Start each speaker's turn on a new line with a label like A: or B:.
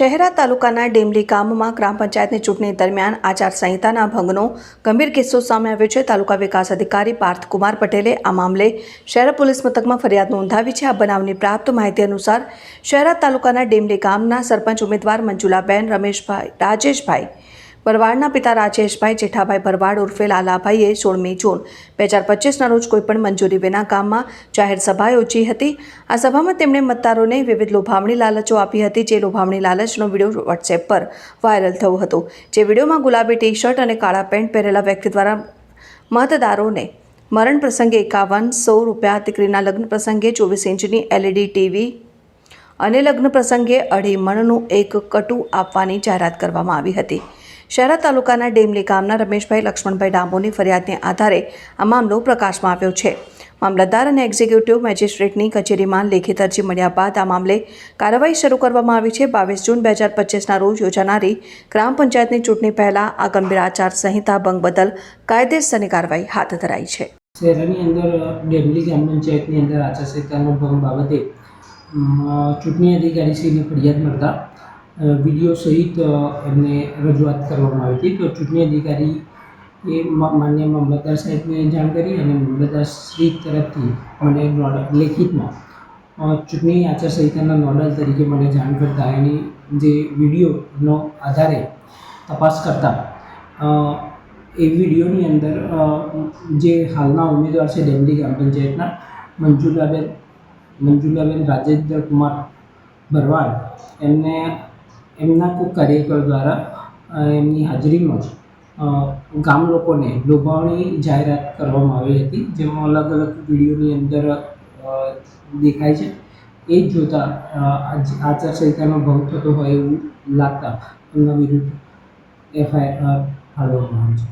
A: શહેરા તાલુકાના ડેમલી ગામમાં ગ્રામ પંચાયતની ચૂંટણી દરમિયાન આચારસંહિતાના ભંગનો ગંભીર કિસ્સો સામે આવ્યો છે. તાલુકા વિકાસ અધિકારી પાર્થકુમાર પટેલે આ મામલે શહેર પોલીસ મથકમાં ફરિયાદ નોંધાવી છે. આ બનાવની પ્રાપ્ત માહિતી અનુસાર શહેરા તાલુકાના ડેમલી ગામના સરપંચ ઉમેદવાર મંજુલાબેન રમેશભાઈ, રાજેશભાઈ ભરવાડના પિતા રાજેશભાઈ જેઠાભાઈ ભરવાડ ઉર્ફે લાલાભાઈએ સોળમી જૂન બે હજાર પચીસના રોજ કોઈપણ મંજૂરી વિના ગામમાં જાહેર સભા યોજી હતી. આ સભામાં તેમણે મતદારોને વિવિધ લોભામણી લાલચો આપી હતી, જે લોભામણી લાલચનો વીડિયો વોટ્સએપ પર વાયરલ થયો હતો. જે વિડીયોમાં ગુલાબી ટી શર્ટ અને કાળા પેન્ટ પહેરેલા વ્યક્તિ દ્વારા મતદારોને મરણ પ્રસંગે એકાવન સો રૂપિયા દીકરીના લગ્ન પ્રસંગે ચોવીસ ઇંચની એલઈડી ટીવી અને લગ્ન પ્રસંગે અઢી મણનું એક કટુ આપવાની જાહેરાત કરવામાં આવી હતી. શહેરા તાલુકાના ડેમલી ગામના રમેશભાઈ લક્ષ્મણભાઈ ડામોની ફરિયાદને આધારે આ મામલો પ્રકાશમાં આવ્યો છે. મામલતદાર અને એક્ઝિક્યુટિવ મેજિસ્ટ્રેટની કચેરીમાં લેખિત અરજી મળ્યા બાદ આ મામલે કાર્યવાહી શરૂ કરવામાં આવી છે. બાવીસ જૂન બે હજાર પચીસના રોજ યોજાનારી ગ્રામ પંચાયતની ચૂંટણી પહેલાં આ ગંભીર આચાર સંહિતા ભંગ બદલ કાયદેસરની કાર્યવાહી હાથ ધરાઈ છે.
B: શહેરની અંદર, ડેમલી ગ્રામ પંચાયતની અંદર આચારસંહિતાનો ભંગ બાબતે ચૂંટણી અધિકારીશ્રીની ફરિયાદ મળતા વીડિયો સહિત એમને રજૂઆત કરવામાં આવી હતી. તો ચૂંટણી અધિકારી એ માન્ય મામલતદાર સાહેબને જાણ કરી અને મામલતદાર શ્રી તરફથી મને નોડલ લેખિતમાં ચૂંટણી આચારસંહિતાના નોડલ તરીકે મને જાણ કરતા એની જે વિડીયોનો આધારે તપાસ કરતા એ વિડીયોની અંદર જે હાલના ઉમેદવાર છે ડેમલી ગ્રામ પંચાયતના મંજુલાબેન મંજુલાબેન રાજેન્દ્ર કુમાર ભરવાડ, એમને એમના કોઈ કાર્યકર દ્વારા એમની હાજરીમાં જ ગામ લોકોને લોભાવણી જાહેરાત કરવામાં આવી હતી. જેમાં અલગ અલગ વિડીયોની અંદર દેખાય છે. એ જ જોતાં આચારસંહિતાનો ભંગ થતો હોય એવું લાગતા એમના વિરુદ્ધ એફઆઈઆર ફાળવવામાં આવે છે.